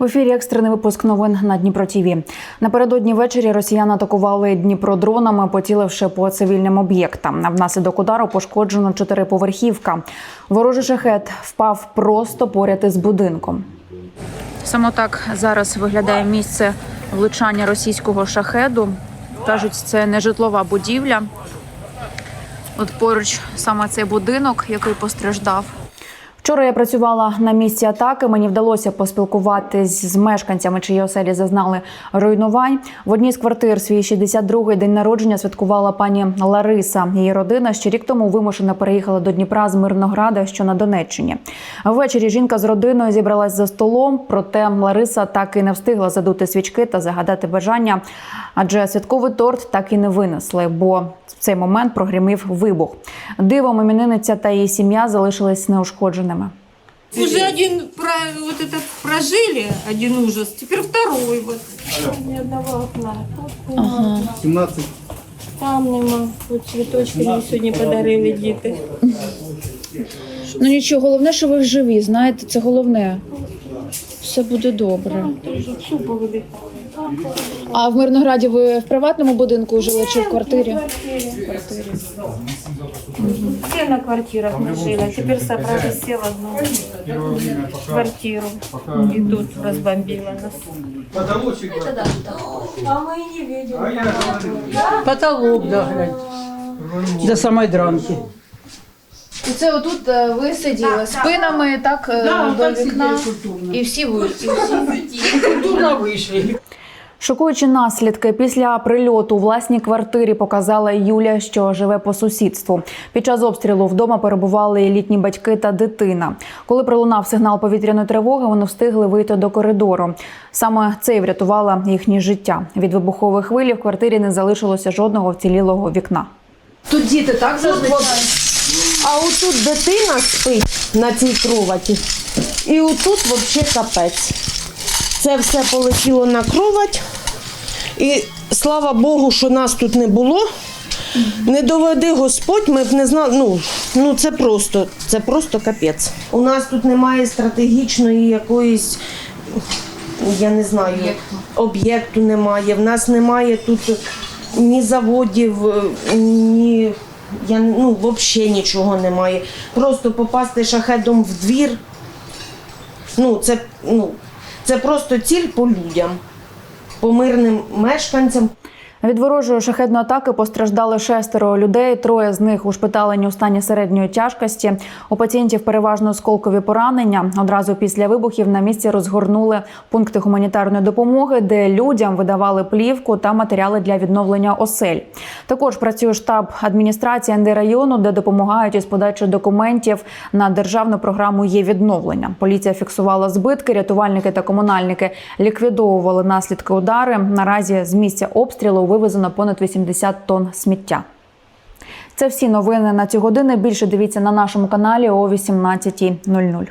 В ефірі екстрений випуск новин на Дніпро ТІВІ. Напередодні ввечері росіяни атакували Дніпро дронами, поціливши по цивільним об'єктам. Внаслідок удару пошкоджено чотириповерхівка. Ворожий шахет впав просто поряд із будинком. Саме так зараз виглядає місце влучання російського шахеду. Кажуть, це не житлова будівля. От поруч саме цей будинок, який постраждав. Вчора я працювала на місці атаки. Мені вдалося поспілкуватись з мешканцями, чиї оселі зазнали руйнувань. В одній з квартир свій 62-й день народження святкувала пані Лариса. Її родина ще рік тому вимушено переїхала до Дніпра з Мирнограда, що на Донеччині. Ввечері жінка з родиною зібралась за столом. Проте Лариса так і не встигла задути свічки та загадати бажання, адже святковий торт так і не винесли, бо в цей момент прогримів вибух. Дивом іменинниця та її сім'я залишились неушкодженими. Уже один про, вот это прожили, один ужас, теперь второй вот. Ни одного окна. Тут нема, 17 там нема. Тут цвіточки мені сьогодні подарили діти. Ну нічого, головне, що ви живі. Знаєте, це головне. Все буде добре. Теж всю повилітали. А в Мирнограді ви в приватному будинку жили чи в квартирі? квартирі. Все на квартирах ми жили. Тепер собрали все в одну квартиру. І тут розбомбило нас. Потолочек. А ми і не видели. Потолок, да, глянь. До самої дранки. І це отут е, ви сиділи спинами так е, до так вікна. І всі ви. І всі. Культурно вийшли. Шокуючі наслідки після прильоту у власній квартирі показала Юля, що живе по сусідству. Під час обстрілу вдома перебували літні батьки та дитина. Коли пролунав сигнал повітряної тривоги, вони встигли вийти до коридору. Саме це і врятувало їхнє життя. Від вибухової хвилі в квартирі не залишилося жодного вцілілого вікна. Тут діти так зазвичай. А отут дитина спить на цій кроваті. І отут взагалі капець. Це все полетіло на кровать. І слава Богу, що нас тут не було. Не доведи Господь, ми б не знали. Ну, ну це просто, це просто капець. У нас тут немає стратегічної якоїсь, я не знаю, об'єкту немає. В нас немає тут ні заводів, ні. Я ну, взагалі нічого немає. Просто попасти шахедом в двір. Ну, це, ну, це просто ціль по людям, по мирним мешканцям. Від ворожої шахедної атаки постраждали шестеро людей. Троє з них ушпиталені у стані середньої тяжкості. У пацієнтів переважно осколкові поранення. Одразу після вибухів на місці розгорнули пункти гуманітарної допомоги, де людям видавали плівку та матеріали для відновлення осель. Також працює штаб адміністрації НД району, де допомагають із подачею документів на державну програму є відновлення. Поліція фіксувала збитки. Рятувальники та комунальники ліквідовували наслідки удари. Наразі з місця обстрілу вивезено понад 80 тонн сміття. Це всі новини на цю годину. Більше дивіться на нашому каналі о 18.00.